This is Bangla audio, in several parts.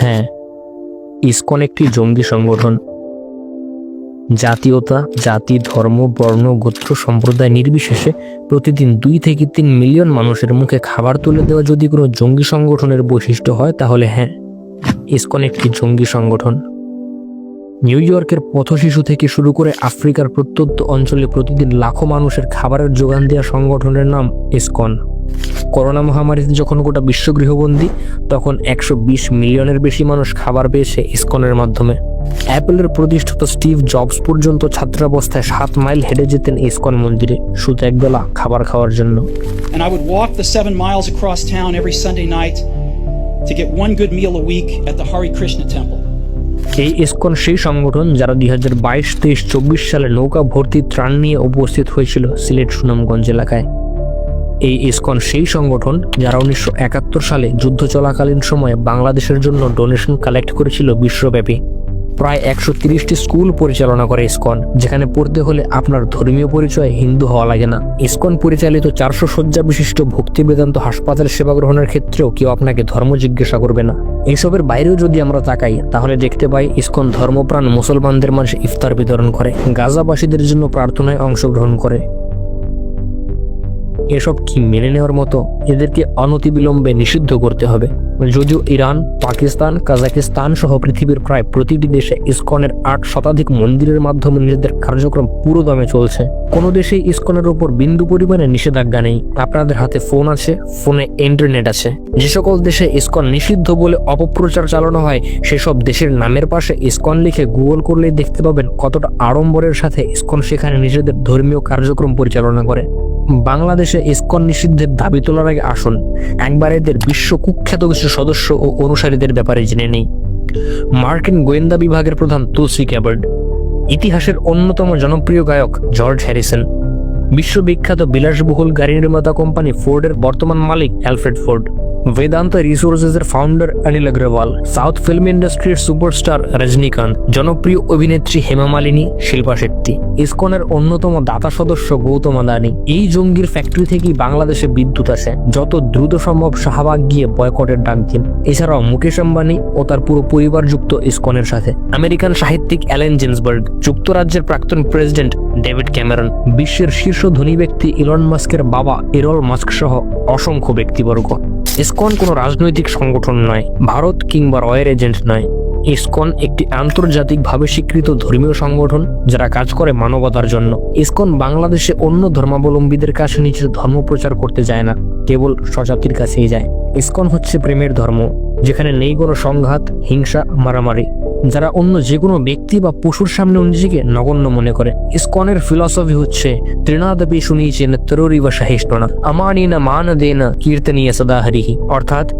হ্যাঁ ইসকন একটি জঙ্গি সংগঠন। জাতীয়তা, জাতি, ধর্ম, বর্ণ, গোত্র, সম্প্রদায় নির্বিশেষে প্রতিদিন দুই থেকে তিন মিলিয়ন মানুষের মুখে খাবার তুলে দেওয়া যদি কোনো জঙ্গি সংগঠনের বৈশিষ্ট্য হয়, তাহলে হ্যাঁ ইসকন একটি জঙ্গি সংগঠন। নিউ ইয়র্কের পথশিশু থেকে শুরু করে আফ্রিকার প্রত্যন্ত অঞ্চলে প্রতিদিন লাখো মানুষের খাবারের যোগান দেওয়া সংগঠনের নাম ইসকন। করোনা মহামারীতে যখন গোটা বিশ্ব গৃহবন্দী তখন একশো বিশ মিলিয়নের বেশি মানুষ খাবার পেয়েছে ইসকনের মাধ্যমে। অ্যাপেলের প্রতিষ্ঠাতা স্টিভ জবস পর্যন্ত ছাত্রাবস্থায় সাত মাইল হেঁটে যেতেন ইসকন মন্দিরে শুধু একবেলা খাবার খাওয়ার জন্য। And I would walk the seven miles across town every Sunday night to get one good meal a week at the Krishna temple. এই ইসকন সেই সংগঠন যারা দুই হাজার বাইশ তেইশ চব্বিশ সালে নৌকা ভর্তি ত্রাণ নিয়ে উপস্থিত হয়েছিল সিলেট সুনামগঞ্জ এলাকায়। এই ইসকন সেই সংগঠন যারা উনিশশো একাত্তর সালে যুদ্ধ চলাকালীন সময়ে বাংলাদেশের জন্য ডোনেশন কালেক্ট করেছিল বিশ্বব্যাপী। প্রায় একশো তিরিশটি স্কুল পরিচালনা করে ইসকন, যেখানে পড়তে হলে আপনার ধর্মীয় পরিচয় হিন্দু হওয়া লাগে না। ইসকন পরিচালিত চারশো শয্যা বিশিষ্ট ভক্তি বেদান্ত হাসপাতাল সেবা গ্রহণের ক্ষেত্রেও কেউ আপনাকে ধর্ম জিজ্ঞাসা করবে না। এইসবের বাইরেও যদি আমরা তাকাই, তাহলে দেখতে পাই ইসকন ধর্মপ্রাণ মুসলমানদের মাঝে ইফতার বিতরণ করে, গাজাবাসীদের জন্য প্রার্থনায় অংশগ্রহণ করে। এসব কি মেনে নেওয়ার মতো? এদেরকে অনতিবিলম্বে নিষিদ্ধ করতে হবে। যদিও ইরান, পাকিস্তান কাজাকিস্তান সহ পৃথিবীর প্রায় প্রতিটি দেশে ইসকনের আট শতাধিক মন্দিরের মাধ্যমে নিজেদের কার্যক্রম পুরো দমে চলছে। কোনো দেশেই ইসকনের উপর বিন্দু পরিমাণে নিষেধাজ্ঞা নেই। আপনাদের হাতে ফোন আছে, ফোনে ইন্টারনেট আছে। যে সকল দেশে ইসকন নিষিদ্ধ বলে অপপ্রচার চালানো হয়, সেসব দেশের নামের পাশে ইসকন লিখে গুগল করলেই দেখতে পাবেন কতটা আড়ম্বরের সাথে ইসকন সেখানে নিজেদের ধর্মীয় কার্যক্রম পরিচালনা করে। বাংলাদেশে ইস্কন নিষিদ্ধের দাবি তোলার আগে আসুন। একবার এদের বিশ্ব কুখ্যাত কিছু সদস্য ও অনুসারীদের ব্যাপারে জেনে নেই। মার্কিন গোয়েন্দা বিভাগের প্রধান তুলসি ক্যাবার্ড। ইতিহাসের অন্যতম জনপ্রিয় গায়ক জর্জ হ্যারিসন। বিশ্ববিখ্যাত বিলাসবহুল গাড়ি নির্মাতা কোম্পানি ফোর্ডের বর্তমান মালিক অ্যালফ্রেড ফোর্ড। বেদান্ত রিসোর্সেস এর founder Anil Agarwal south film ইন্ডাস্ট্রির সুপারস্টার রজনীকান্ত জনপ্রিয় অভিনেত্রী হেমা মালিনী, শিল্পা শেট্টি। ইসকনের অন্যতম দাতা সদস্য গৌতম আদানি। এই জঙ্গির ফ্যাক্টরি থেকেই বাংলাদেশে বিদ্যুৎ আসে, যত দ্রুত সম্ভব শাহবাগ গিয়ে বয়কটের ডাক দিন। এছাড়াও মুকেশ আম্বানি ও তার পুরো পরিবার যুক্ত ইসকনের সাথে। আমেরিকান সাহিত্যিক অ্যালেন জেন্সবার্গ, যুক্তরাজ্যের প্রাক্তন প্রেসিডেন্ট ডেভিড ক্যামেরন, বিশ্বের শীর্ষ ধনী ব্যক্তি ইলন মাস্কের বাবা ইরল মাস্ক সহ অসংখ্য ব্যক্তিবর্গ। ইসকন কোনো রাজনৈতিক সংগঠন নয়, ভারত কিংবা রয়ের এজেন্ট নয়। ইসকন একটি আন্তর্জাতিকভাবে স্বীকৃত ধর্মীয় সংগঠন যারা কাজ করে মানবতার জন্য। ইসকন বাংলাদেশে অন্য ধর্মাবলম্বীদের কাছে নিজের ধর্ম প্রচার করতে যায় না, কেবল স্বজাতির কাছেই যায়। ইসকন হচ্ছে প্রেমের ধর্ম, যেখানে নেই কোনো সংঘাত, হিংসা, মারামারি। যারা অন্য যে কোনো ব্যক্তি বা পশুর সামনে নিজেকে নগণ্য মনে করে। ইসকনের ফিলসফি হচ্ছে তৃণাদপি শুনিয়েছেন তরুরি বা সাহিষ্ণনা আমানি না মান দেনা কীর্তনীয় সদা হরিহি অর্থাৎ,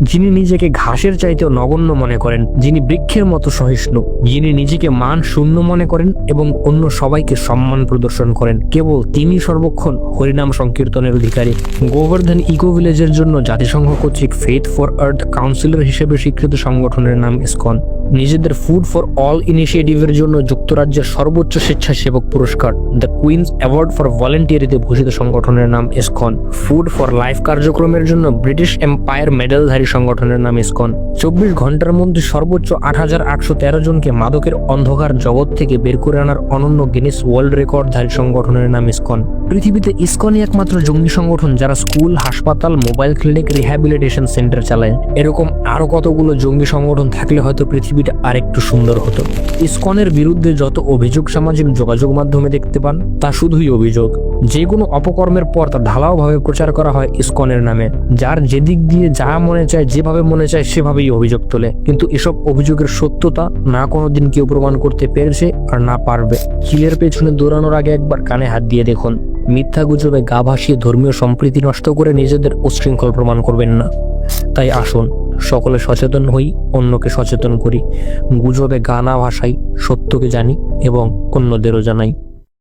যিনি নিজেকে ঘাসের চাইতেও নগণ্য মনে করেন, যিনি বৃক্ষের মতো সহিষ্ণু, যিনি নিজেকে মান শূন্য মনে করেন এবং অন্য সবাইকে সম্মান প্রদর্শন করেন। কেবল তিনি সর্বক্ষণ হরিনাম সংকীর্তনের অধিকারী। গোবর্ধন ইকো ভিলেজের জন্য জাতিসংঘ কর্তৃক ফেথ ফর আর্থ কাউন্সিলর হিসেবে স্বীকৃত সংগঠনের নাম ইসকন। নিজেদের ফুড ফর অল ইনিশিয়েটিভের জন্য যুক্তরাজ্যের সর্বোচ্চ স্বেচ্ছাসেবক পুরস্কার দ্য কুইন্স অ্যাওয়ার্ড ফর ভলেন্টিয়ারিতে ভূষিত সংগঠনের নাম ইসকন ফুড ফর লাইফ কার্যক্রমের জন্য ব্রিটিশ এম্পায়ার মেডেলধারী সংগঠনের নাম ইসকন চব্বিশ ঘণ্টার মধ্যে সর্বোচ্চ আট তেরো জনকে মাদকের অন্ধকার জগৎ থেকে বের করে আনার অনন্য গিনিস ওয়ার্ল্ড রেকর্ডধারী সংগঠনের নাম ইসকন পৃথিবীতে ইসকনই একমাত্র জঙ্গি সংগঠন যারা স্কুল, হাসপাতাল, মোবাইল ক্লিনিক, রিহ্যাবিলিটেশন সেন্টার চালায়। এরকম আরও কতগুলো জঙ্গি সংগঠন থাকলে হয়তো পৃথিবীটা আরেকটু সুন্দর হতো। ইসকনের বিরুদ্ধে যত অভিযোগ সামাজিক যোগাযোগ মাধ্যমে দেখতে পান, তা শুধুই অভিযোগ। যে কোনো অপকর্মের পর তা ঢালাওভাবে প্রচার করা হয় ইসকনের নামে, যার যেদিক দিয়ে যা মনে চায়, যেভাবে মনে চায়, সেভাবেই অভিযোগ তোলে। কিন্তু এসব অভিযোগের সত্যতা না কোনোদিন কেউ প্রমাণ করতে পেরেছে আর না পারবে। চিলের পেছনে দৌড়ানোর আগে একবার কানে হাত দিয়ে দেখুন। মিথ্যা গুজবে গা ভাসিয়ে ধর্মীয় সম্প্রীতি নষ্ট করে নিজেদের উচ্ছৃঙ্খল প্রমাণ করবেন না। তাই আসুন সকলে সচেতন হই অন্যকে সচেতন করি। গুজবে গানা ভাষাই সত্যকে জানি এবং অন্যদেরও জানাই।